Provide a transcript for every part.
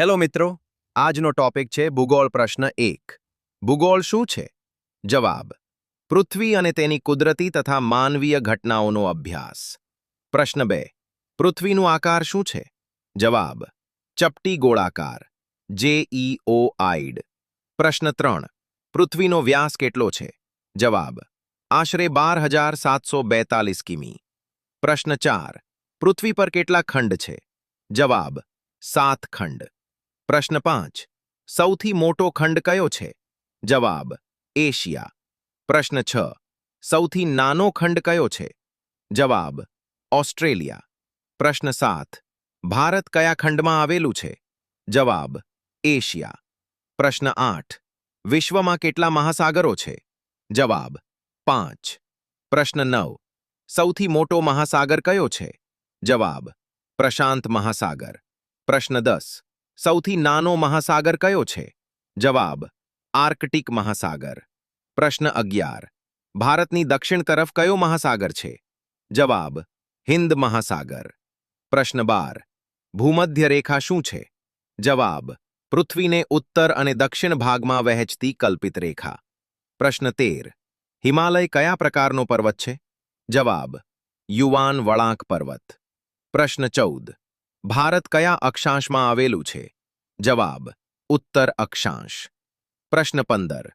Hello મિત્રો, આજનો topic છે ભૂગોળ પ્રશ્ન એક. ભૂગોળ શું છે? જવાબ, પૃથ્વી અને તેની કુદરતી તથા માનવીય ઘટનાઓનો અભ્યાસ. પ્રશ્ન બે, પૃથ્વીનું આકાર શું છે? જવાબ, ચપટી ગોળાકાર જે ઈ ઓ આઈડ પ્રશ્ન ત્રણ, પૃથ્વીનો વ્યાસ કેટલો છે? જવાબ, આશરે બાર હજાર સાતસો બેતાલીસ કિમી. પ્રશ્ન ચાર, પૃથ્વી પર કેટલા ખંડ છે? જવાબ, સાત ખંડ. પ્રશ્ન પાંચ. સૌથી મોટો ખંડ કયો છે? જવાબ, એશિયા. પ્રશ્ન છ. સૌથી નાનો ખંડ કયો છે? જવાબ, ઓસ્ટ્રેલિયા. પ્રશ્ન સાત. ભારત કયા ખંડમાં આવેલું છે? જવાબ, એશિયા. પ્રશ્ન આઠ. વિશ્વમાં કેટલા મહાસાગરો છે? જવાબ, પાંચ. પ્રશ્ન નવ. સૌથી મોટો મહાસાગર કયો છે? જવાબ, પ્રશાંત મહાસાગર. પ્રશ્ન દસ. સૌથી નાનો મહાસાગર કયો છે? જવાબ, આર્કટિક મહાસાગર. પ્રશ્ન અગિયાર, ભારતની દક્ષિણ તરફ કયો મહાસાગર છે? જવાબ હિન્દ મહાસાગર. પ્રશ્ન બાર ભૂમધ્ય રેખા શું છે? જવાબ, પૃથ્વીને ઉત્તર અને દક્ષિણ ભાગમાં વહેંચતી કલ્પિત રેખા. પ્રશ્ન તેર, હિમાલય કયા પ્રકારનો પર્વત છે? જવાબ, યુવાન વળાંક પર્વત. પ્રશ્ન ચૌદ ભારત કયા અક્ષાંશમાં આવેલું છે? જવાબ, ઉત્તર અક્ષાંશ. પ્રશ્ન પંદર,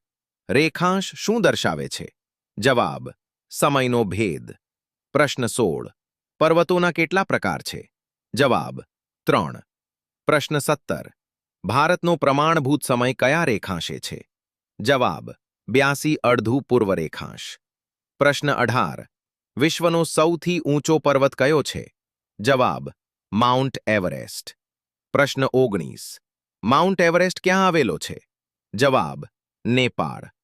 રેખાંશ શું દર્શાવે છે? જવાબ, સમયનો ભેદ. પ્રશ્ન સોળ, પર્વતોના કેટલા પ્રકાર છે? જવાબ, ત્રણ. પ્રશ્ન સત્તર, ભારતનો પ્રમાણભૂત સમય કયા રેખાંશે છે? જવાબ, બ્યાસી અડધું પૂર્વ રેખાંશ પ્રશ્ન અઢાર, વિશ્વનો સૌથી ઊંચો પર્વત કયો છે? જવાબ માઉન્ટ એવરેસ્ટ પ્રશ્ન ઓગણીસ. માઉન્ટ એવરેસ્ટ ક્યાં આવેલો છે? જવાબ નેપાળ.